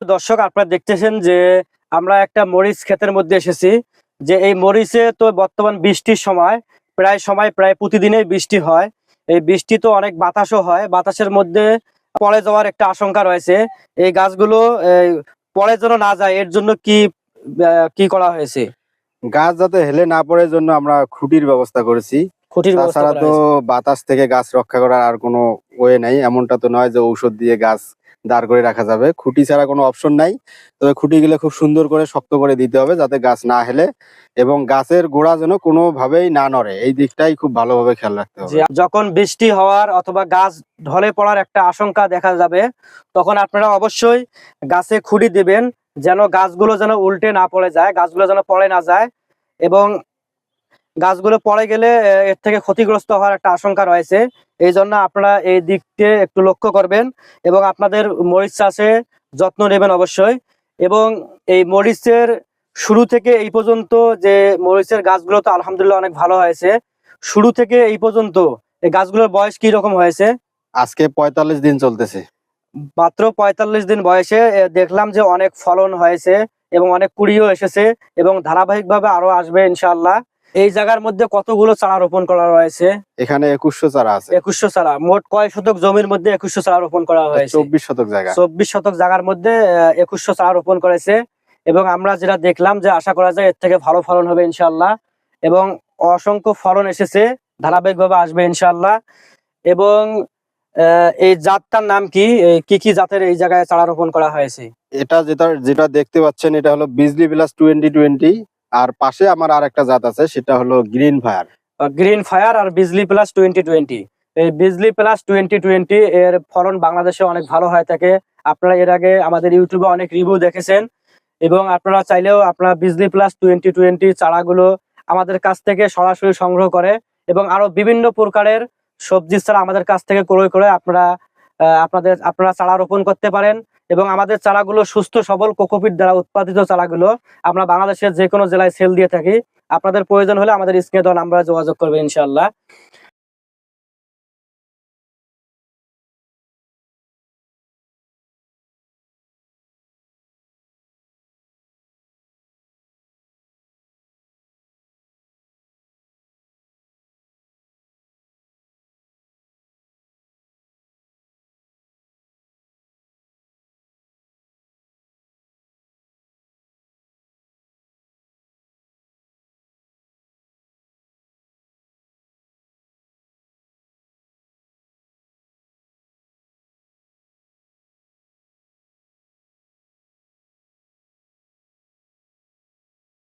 দর্শক, আপনারা দেখতেছেন যে আমরা একটা মরিচ ক্ষেতের মধ্যে এসেছি। যে এই মরিচে তো বর্তমান বৃষ্টির সময়, প্রায় সময়, প্রায় প্রতিদিনই বৃষ্টি হয়। এই বৃষ্টি তো অনেক বাতাসও হয়। বাতাসের মধ্যে পড়ে যাওয়ার একটা আশঙ্কা রয়েছে। এই গাছগুলো পড়ে যেন না যায়, এর জন্য কি কি করা হয়েছে? গাছ যাতে হেলে না পড়ে জন্য আমরা খুঁটির ব্যবস্থা করেছি। খুঁটির তাছাড়া তো বাতাস থেকে গাছ রক্ষা করার আর কোনো ওয়ে নাই। এমনটা তো নয় যে ঔষধ দিয়ে গাছ দাঁড় করে রাখা যাবে। খুঁটি ছাড়া কোনো অপশন নাই। তবে খুঁটি গুলো খুব সুন্দর করে শক্ত করে দিতে হবে যাতে গাছ না হেলে এবং গাছের গোড়া যেন কোনোভাবেই না নড়ে। এই দিকটাই খুব ভালোভাবে খেয়াল রাখতে হবে। যখন বৃষ্টি হওয়ার অথবা গাছ ঢলে পড়ার একটা আশঙ্কা দেখা যাবে তখন আপনারা অবশ্যই গাছে খুঁটি দিবেন যেন গাছগুলো যেন উল্টে না পড়ে যায় গাছগুলো যেন পড়ে না যায় এবং গাছগুলো পড়ে গেলে এর থেকে ক্ষতিগ্রস্ত হওয়ার একটা আশঙ্কা রয়েছে। এই জন্য আপনারা এই দিকটি একটু লক্ষ্য করবেন এবং আপনাদের মরিচ চাষে যত্ন নেবেন অবশ্যই। এবং এই মরিচের শুরু থেকে এই পর্যন্ত যে মরিচের গাছগুলো তো আলহামদুলিল্লাহ অনেক ভালো হয়েছে শুরু থেকে এই পর্যন্ত এই গাছগুলোর বয়স কি রকম হয়েছে? আজকে পঁয়তাল্লিশ দিন চলতেছে। মাত্র পঁয়তাল্লিশ দিন বয়সে দেখলাম যে অনেক ফলন হয়েছে এবং অনেক কুড়িও এসেছে এবং ধারাবাহিকভাবে আরও আসবে ইনশাআল্লাহ। এই জায়গার মধ্যে কতগুলো চারা রোপণ করা রয়েছে এখানে একুশশো চারা আছে। একুশশো চারা মোট কয় শতক জমির মধ্যে একুশশো চারা রোপণ করা হয়েছে? চব্বিশ শতক জায়গা। চব্বিশ শতক জায়গার মধ্যে একুশশো চারা রোপণ করেছে এবং আমরা যেটা দেখলাম যে আশা করা যায় এর থেকে ভালো ফলন হবে ইনশাল্লাহ এবং অসংখ্য ফলন এসেছে ধারাবাহিকভাবে আসবে ইনশাল্লাহ এবং এই জাতটার নাম কি? কি কি জাতের এই জায়গায় চারা রোপণ করা হয়েছে? এটা যেটা যেটা দেখতে পাচ্ছেন এটা হলো বিজলি প্লাস টোয়েন্টি টোয়েন্টি। আর পাশে আমার আর একটা জাত আছে, সেটা হলো গ্রিন ফায়ার গ্রিন ফায়ার আর বিজলি প্লাস টোয়েন্টি টোয়েন্টি এই বিজলি প্লাস টোয়েন্টি টোয়েন্টি এর ফলন বাংলাদেশে অনেক ভালো হয়ে থাকে। আপনারা এর আগে আমাদের ইউটিউবে অনেক রিভিউ দেখেছেন। এবং আপনারা চাইলেও আপনারা বিজলি প্লাস টোয়েন্টি টোয়েন্টি চারাগুলো আমাদের কাছ থেকে সরাসরি সংগ্রহ করে এবং আরও বিভিন্ন প্রকারের সবজি চারা আমাদের কাছ থেকে ক্রয় করে আপনারা আপনাদের, আপনারা চারা রোপণ করতে পারেন। এবং আমাদের চারাগুলো সুস্থ, সবল কোকোপিট দ্বারা উৎপাদিত চারাগুলো আমরা বাংলাদেশের যে কোনো জেলায় সেল দিয়ে থাকি। আপনাদের প্রয়োজন হলে আমাদের স্ক্রিনে দল আমরা যোগাযোগ করবে ইনশাল্লাহ